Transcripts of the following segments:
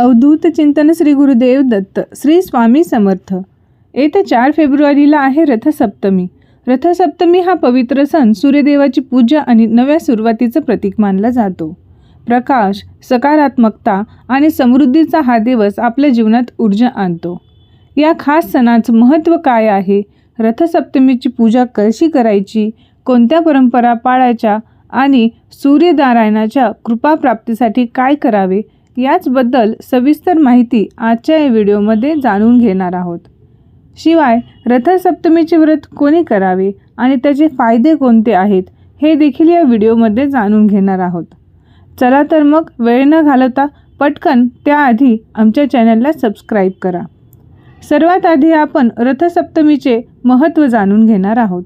अवधूत चिंतन श्री गुरुदेव दत्त श्री स्वामी समर्थ. येत्या चार फेब्रुवारीला आहे रथसप्तमी. रथसप्तमी हा पवित्र सण सूर्यदेवाची पूजा आणि नव्या सुरुवातीचं प्रतीक मानला जातो. प्रकाश सकारात्मकता आणि समृद्धीचा हा दिवस आपल्या जीवनात ऊर्जा आणतो. या खास सणाचं महत्त्व काय आहे? रथसप्तमीची पूजा कशी करायची? कोणत्या परंपरा पाळायच्या? आणि सूर्यनारायणाच्या कृपाप्राप्तीसाठी काय करावे? याचबद्दल सविस्तर माहिती आजच्या या व्हिडिओमध्ये जाणून घेणार आहोत. शिवाय रथसप्तमीचे व्रत कोणी करावे आणि त्याचे फायदे कोणते आहेत हे देखील या व्हिडिओमध्ये जाणून घेणार आहोत. चला तर मग वेळ न घालवता पटकन त्याआधी आमच्या चॅनलला सबस्क्राईब करा. सर्वात आधी आपण रथसप्तमीचे महत्त्व जाणून घेणार आहोत.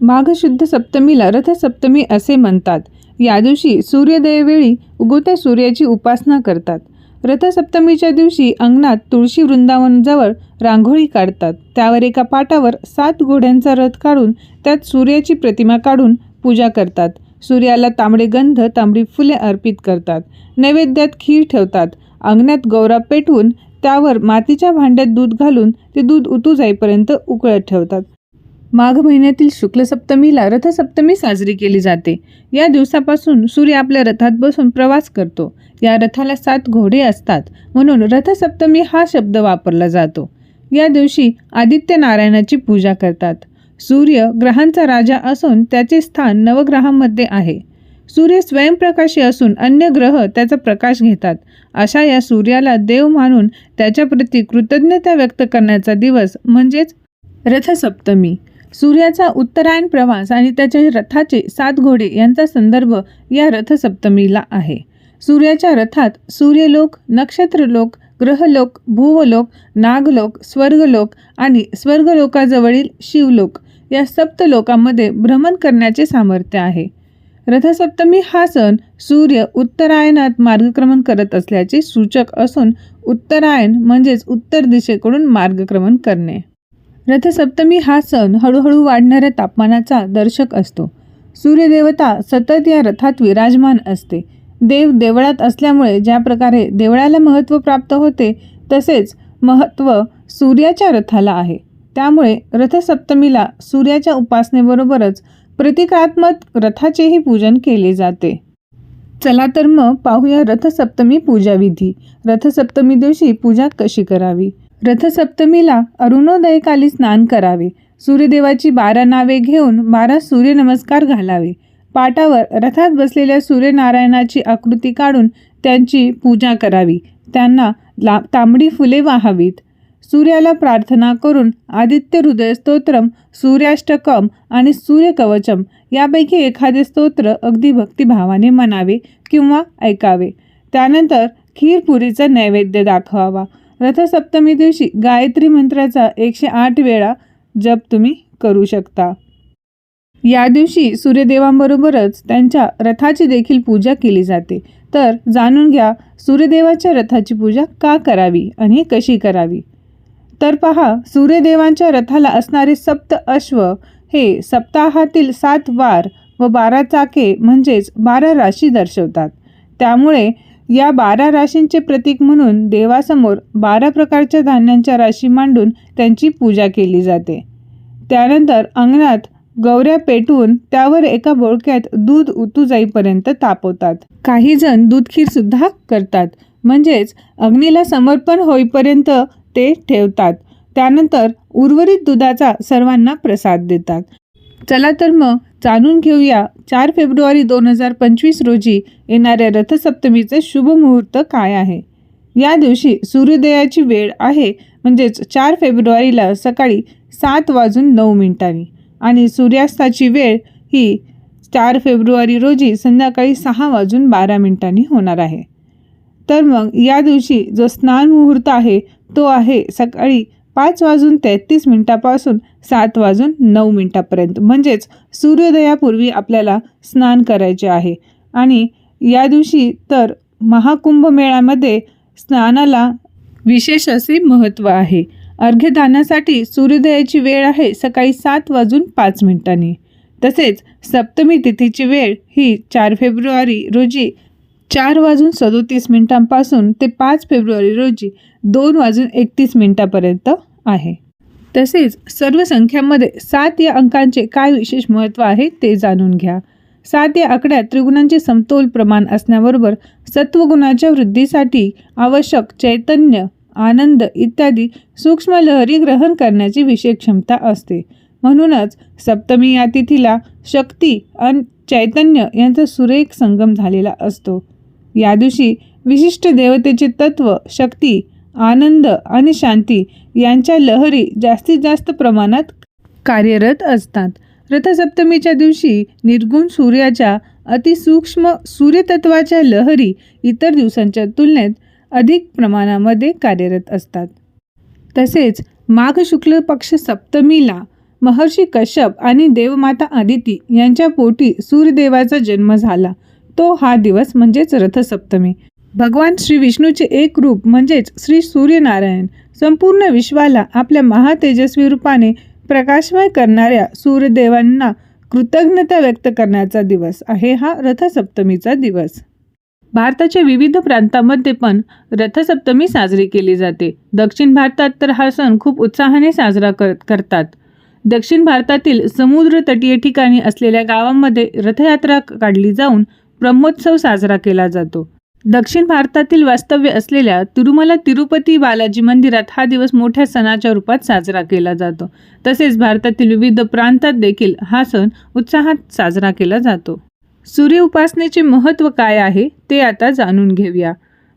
माघ शुद्ध सप्तमीला रथसप्तमी असे म्हणतात. या दिवशी सूर्योदयावेळी उगवत्या सूर्याची उपासना करतात. रथसप्तमीच्या दिवशी अंगणात तुळशी वृंदावनजवळ रांगोळी काढतात. त्यावर एका पाटावर सात घोड्यांचा रथ काढून त्यात सूर्याची प्रतिमा काढून पूजा करतात. सूर्याला तांबडे गंध तांबडी फुले अर्पित करतात. नैवेद्यात खीर ठेवतात. अंगणात गौरा पेटवून त्यावर मातीच्या भांड्यात दूध घालून ते दूध उतू जाईपर्यंत उकळत ठेवतात. माघ महिन्यातील शुक्ल सप्तमीला रथसप्तमी साजरी केली जाते. या दिवसापासून सूर्य आपल्या रथात बसून प्रवास करतो. या रथाला सात घोडे असतात. म्हणून रथसप्तमी हा शब्द वापरला जातो. या दिवशी आदित्य नारायणाची पूजा करतात. सूर्य ग्रहांचा राजा असून त्याचे स्थान नवग्रहांमध्ये आहे. सूर्य स्वयंप्रकाशी असून अन्य ग्रह त्याचा प्रकाश घेतात. अशा या सूर्याला देव मानून त्याच्याप्रती कृतज्ञता व्यक्त करण्याचा दिवस म्हणजेच रथसप्तमी. सूर्याचा उत्तरायण प्रवास आणि त्याच्या रथाचे सात घोडे यांचा संदर्भ या रथसप्तमीला आहे. सूर्याच्या रथात सूर्यलोक नक्षत्रलोक ग्रहलोक भूवलोक नागलोक स्वर्गलोक आणि स्वर्गलोकाजवळील शिवलोक या सप्तलोकामध्ये भ्रमण करण्याचे सामर्थ्य आहे. रथसप्तमी हा सण सूर्य उत्तरायणात मार्गक्रमण करत असल्याचे सूचक असून उत्तरायण म्हणजेच उत्तर दिशेकडून मार्गक्रमण करणे. रथसप्तमी हा सण हळूहळू वाढणाऱ्या तापमानाचा दर्शक असतो. सूर्यदेवता सतत या रथात विराजमान असते. देव देवळात असल्यामुळे ज्या प्रकारे देवळाला महत्त्व प्राप्त होते तसेच महत्त्व सूर्याच्या रथाला आहे. त्यामुळे रथसप्तमीला सूर्याच्या उपासनेबरोबरच प्रतिकात्मक रथाचेही पूजन केले जाते. चला तर मग पाहूया रथसप्तमी पूजाविधी. रथसप्तमी दिवशी पूजा कशी करावी? रथसप्तमीला अरुणोदयकाली स्नान करावे. सूर्यदेवाची बारा नावे घेऊन बारा सूर्यनमस्कार घालावे. पाटावर रथात बसलेल्या सूर्यनारायणाची आकृती काढून त्यांची पूजा करावी. त्यांना ला तांबडी फुले वाहावीत. सूर्याला प्रार्थना करून आदित्य हृदय स्तोत्रम सूर्याष्टकम आणि सूर्यकवचम यापैकी एखादे स्तोत्र अगदी भक्तिभावाने म्हणावे किंवा ऐकावे. त्यानंतर खीरपुरीचा नैवेद्य दाखवावा. रथसप्तमी दिवशी गायत्री मंत्राचा एकशे आठ वेळा जप तुम्ही करू शकता. या दिवशी सूर्यदेवांबरोबरच त्यांच्या रथाची देखील पूजा केली जाते. तर जाणून घ्या सूर्यदेवाच्या रथाची पूजा का करावी आणि कशी करावी? तर पहा सूर्यदेवांच्या रथाला असणारे सप्त अश्व हे सप्ताहातील सात वार व बारा चाके म्हणजेच बारा राशी दर्शवतात. त्यामुळे या बारा राशींचे प्रतीक म्हणून देवासमोर बारा प्रकारच्या धान्यांच्या राशी मांडून त्यांची पूजा केली जाते. त्यानंतर अंगणात गौऱ्या पेटवून त्यावर एका बोळक्यात दूध उतू जाईपर्यंत तापवतात. काही जण दूध खीरसुद्धा करतात. म्हणजेच अग्नीला समर्पण होईपर्यंत ते ठेवतात. त्यानंतर उर्वरित दुधाचा सर्वांना प्रसाद देतात. चला तर मग जाणून घेऊया चार फेब्रुवारी दोन हजार पंचवीस रोजी येणाऱ्या रथसप्तमीचे शुभ मुहूर्त काय आहे? या दिवशी सूर्योदयाची वेळ आहे म्हणजेच चार फेब्रुवारीला सकाळी सात वाजून नऊ मिनिटांनी. आणि सूर्यास्ताची वेळ ही चार फेब्रुवारी रोजी संध्याकाळी सहा वाजून बारा मिनिटांनी होणार आहे. तर मग या दिवशी जो स्नान मुहूर्त आहे तो आहे सकाळी पाच वाजून तेहतीस मिनटापासून सात वाजून नऊ मिनटापर्यंत. म्हणजेच सूर्योदयापूर्वी आपल्याला स्नान करायचे आहे. आणि या दिवशी तर महाकुंभमेळ्यामध्ये स्नानाला विशेष असे महत्त्व आहे. अर्घ्यदानासाठी सूर्योदयाची वेळ आहे सकाळी सात वाजून पाच मिनिटांनी. तसेच सप्तमी तिथीची वेळ ही चार फेब्रुवारी रोजी चार वाजून सदोतीस मिनिटांपासून ते पाच फेब्रुवारी रोजी दोन वाजून एकतीस मिनिटापर्यंत आहे. तसेच सर्व संख्यांमध्ये सात या अंकांचे काय विशेष महत्त्व आहे ते जाणून घ्या. सात या आकड्यात त्रिगुणांचे समतोल प्रमाण असण्याबरोबर सत्वगुणाच्या वृद्धीसाठी आवश्यक चैतन्य आनंद इत्यादी सूक्ष्म लहरी ग्रहण करण्याची विशेष क्षमता असते. म्हणूनच सप्तमी या तिथीला शक्ती आणि चैतन्य यांचा सुरेख संगम झालेला असतो. या दिवशी विशिष्ट देवतेचे तत्व शक्ती आनंद आणि शांती यांच्या लहरी जास्तीत जास्त प्रमाणात कार्यरत असतात. रथसप्तमीच्या दिवशी निर्गुण सूर्याच्या अतिसूक्ष्म सूर्यतत्वाच्या लहरी इतर दिवसांच्या तुलनेत अधिक प्रमाणामध्ये कार्यरत असतात. तसेच माघ शुक्ल पक्ष सप्तमीला महर्षी कश्यप आणि देवमाता आदिती यांच्या पोटी सूर्यदेवाचा जन्म झाला. तो हा दिवस म्हणजेच रथसप्तमी. भगवान श्री विष्णूचे एक रूप म्हणजेच श्री सूर्यनारायण. संपूर्ण विश्वाला आपल्या महातेजस्वी रूपाने प्रकाशमय करणाऱ्या सूर्यदेवांना कृतज्ञता व्यक्त करण्याचा दिवस आहे हा रथसप्तमीचा दिवस. भारताच्या विविध प्रांतामध्ये पण रथसप्तमी साजरी केली जाते. दक्षिण भारतात तर हा सण खूप उत्साहाने साजरा कर करतात. दक्षिण भारतातील समुद्र तटीय ठिकाणी असलेल्या गावांमध्ये रथयात्रा काढली जाऊन ब्रह्मोत्सव साजरा केला जातो. दक्षिण भारतातील वास्तव्य असलेल्या तिरुमला तिरुपती बालाजी मंदिरात हा दिवस मोठ्या सणाच्या रूपात साजरा केला जातो. तसेच भारतातील विविध प्रांतात देखील हा सण उत्साहात साजरा केला जातो. सूर्य उपासनेचे महत्त्व काय आहे ते आता जाणून घेऊया.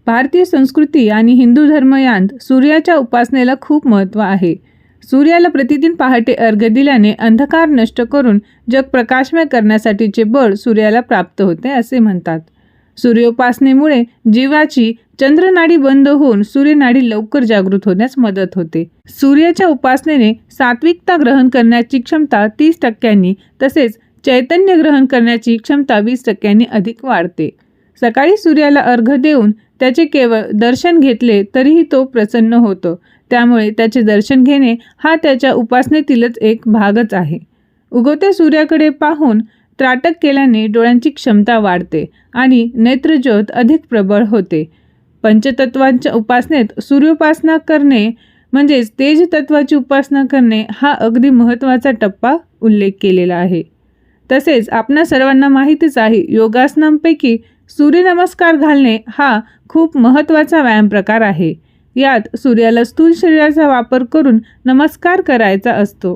भारतीय संस्कृती आणि हिंदू धर्मयांत सूर्याच्या उपासनेला खूप महत्त्व आहे. सूर्याला प्रतिदिन पहाटे अर्घ्य दिल्याने अंधकार नष्ट करून जग प्रकाशमय करण्यासाठीचे बळ सूर्याला प्राप्त होते असे म्हणतात. सूर्योपासनेमुळे जीवाची चंद्रनाडी बंद होऊन सूर्यनाडी लवकर जागृत होण्यास मदत होते. सूर्याच्या उपासनेने सात्विकता ग्रहण करण्याची क्षमता तीस टक्क्यांनी तसेच चैतन्य ग्रहण करण्याची क्षमता वीस टक्क्यांनी अधिक वाढते. सकाळी सूर्याला अर्घ देऊन त्याचे केवळ दर्शन घेतले तरीही तो प्रसन्न होतो. त्यामुळे त्याचे दर्शन घेणे हा त्याच्या उपासनेतीलच एक भागच आहे. उगवत्या सूर्याकडे पाहून त्राटक केल्याने डोळ्यांची क्षमता वाढते आणि नेत्रज्योत अधिक प्रबळ होते. पंचतत्वांच्या उपासनेत सूर्योपासना करणे म्हणजेच तेजतत्वाची उपासना करणे हा अगदी महत्त्वाचा टप्पा उल्लेख केलेला आहे. तसेच आपणा सर्वांना माहितीच आहे योगासनांपैकी सूर्यनमस्कार घालणे हा खूप महत्त्वाचा व्यायाम प्रकार आहे. यात सूर्याला स्थूल शरीराचा वापर करून नमस्कार करायचा असतो.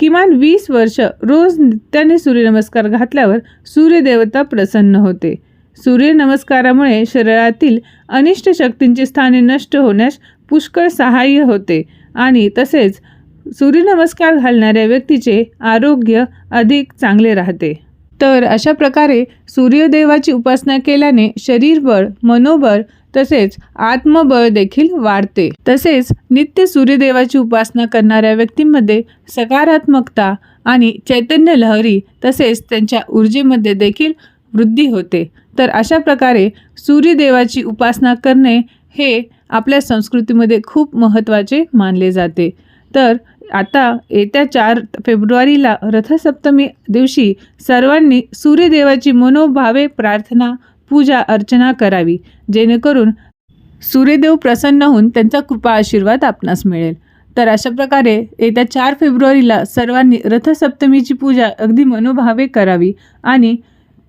किमान वीस वर्ष रोज नित्याने सूर्यनमस्कार घातल्यावर सूर्यदेवता प्रसन्न होते. सूर्यनमस्कारामुळे शरीरातील अनिष्ट शक्तींची स्थाने नष्ट होण्यास पुष्कळ सहाय्य होते आणि तसेच सूर्यनमस्कार घालणाऱ्या व्यक्तीचे आरोग्य अधिक चांगले राहते. तर अशा प्रकारे सूर्यदेवाची उपासना केल्याने शरीरबळ मनोबळ तसेच आत्मबळ देखील वाढते. तसेच नित्य सूर्यदेवाची उपासना करणाऱ्या व्यक्तींमध्ये सकारात्मकता आणि चैतन्य लहरी तसेच त्यांच्या ऊर्जेमध्ये देखील वृद्धी होते. तर अशा प्रकारे सूर्यदेवाची उपासना करणे हे आपल्या संस्कृतीमध्ये खूप महत्त्वाचे मानले जाते. तर आता येत्या चार फेब्रुवारीला रथसप्तमी दिवशी सर्वांनी सूर्यदेवाची मनोभावे प्रार्थना पूजा अर्चना करावी. जेणेकरून सूर्यदेव प्रसन्न होऊन त्यांचा कृपा आशीर्वाद आपणास मिळेल. तर अशा प्रकारे येत्या चार फेब्रुवारीला सर्वांनी रथसप्तमीची पूजा अगदी मनोभावे करावी आणि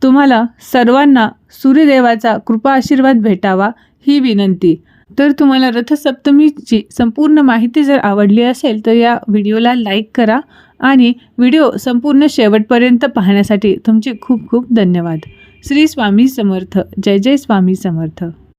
तुम्हाला सर्वांना सूर्यदेवाचा कृपा आशीर्वाद भेटावा ही विनंती. तर तुम्हाला रथसप्तमीची संपूर्ण माहिती जर आवडली असेल तर या व्हिडिओला लाईक करा आणि व्हिडिओ संपूर्ण शेवटपर्यंत पाहण्यासाठी तुमचे खूप खूप धन्यवाद. श्री स्वामी समर्थ. जय जय स्वामी समर्थ.